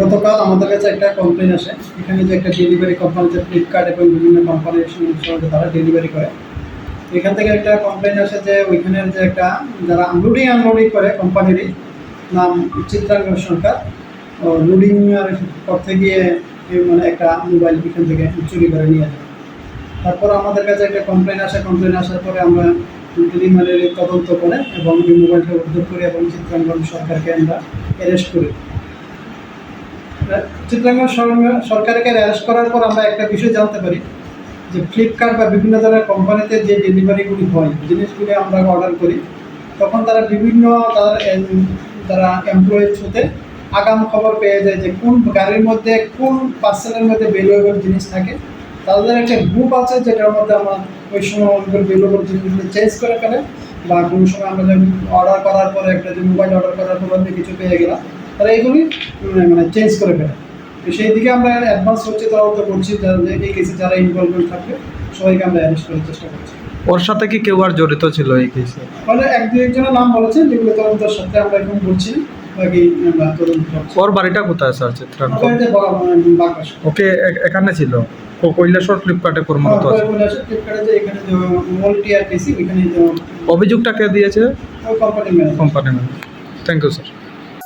গতকাল আমাদের কাছে একটা কমপ্লেন আসে। এখানে যে একটা ডেলিভারি কোম্পানি যে ফ্লিপকার্ট এবং বিভিন্ন কোম্পানির সঙ্গে তারা ডেলিভারি করে। এখান থেকে একটা কমপ্লেন আসে যে ওইখানের যে একটা, যারা আনলোডিং আনলোডিং করে কোম্পানিরই নাম চিত্রাঙ্গন সরকার। লোডিং করতে গিয়ে মানে একটা মোবাইল এখান থেকে চুরি করে নিয়ে যায়। তারপর আমাদের কাছে একটা কমপ্লেন আসে। কমপ্লেন আসার পরে আমরা প্রিলিমিনারি তদন্ত করে এবং এই মোবাইলটা উদ্ধার করি এবং চিত্রাঙ্গন সরকারকে আমরা অ্যারেস্ট করি। চিত্রাঙ্গন সর- সরকারকে অ্যারেস্ট করার পর আমরা একটা বিষয় জানতে পারি যে ফ্লিপকার্ট বা বিভিন্ন ধরনের কোম্পানিতে যে ডেলিভারিগুলি হয়, জিনিসগুলি আমরা অর্ডার করি, তখন তারা বিভিন্ন তাদের এম- যারা এমপ্লয়িজ হতে আগাম খবর পেয়ে যায় যে কোন গাড়ির মধ্যে, কোন পার্সেলের মধ্যে ভ্যালুয়েবল জিনিস থাকে। তাদের একটা গ্রুপ আছে যেটার মধ্যে আমরা ওই সময় ওইগুলো ভ্যালুয়েবল জিনিসগুলো চেঞ্জ করে ফেলে বা কোনো সময় আমরা অর্ডার করার পরে একটা যে মোবাইল অর্ডার করার পর কিছু পেয়ে গেলাম। তারা এইগুলি মানে চেঞ্জ করে ফেলে। তো সেই দিকে আমরা অ্যাডভান্স হচ্ছে তদন্ত করছি এই কেসে যারা ইনভলভমেন্ট থাকবে সবাইকে আমরা অ্যারেস্ট করার চেষ্টা করছি। ওর সাথে কি কেউ আর জড়িত ছিল এই কেসে মানে এক দু একজনের নাম বলেছেন যেগুলো তদন্তের সাথে আমরা এখন বলছি বাকি করছি। ওর বাড়িটা কোথায় স্যার চিত্রাঙ্কন? ওকে এখানে ছিল? ও কৈলাসর ফ্লিপকার্টে কর্মরত আছে? ফ্লিপকার্টে যে এখানে যে মল্টি আর পিসি ওইখানে যে অভিযোগটা কে দিয়েছে? Company manager thank you sir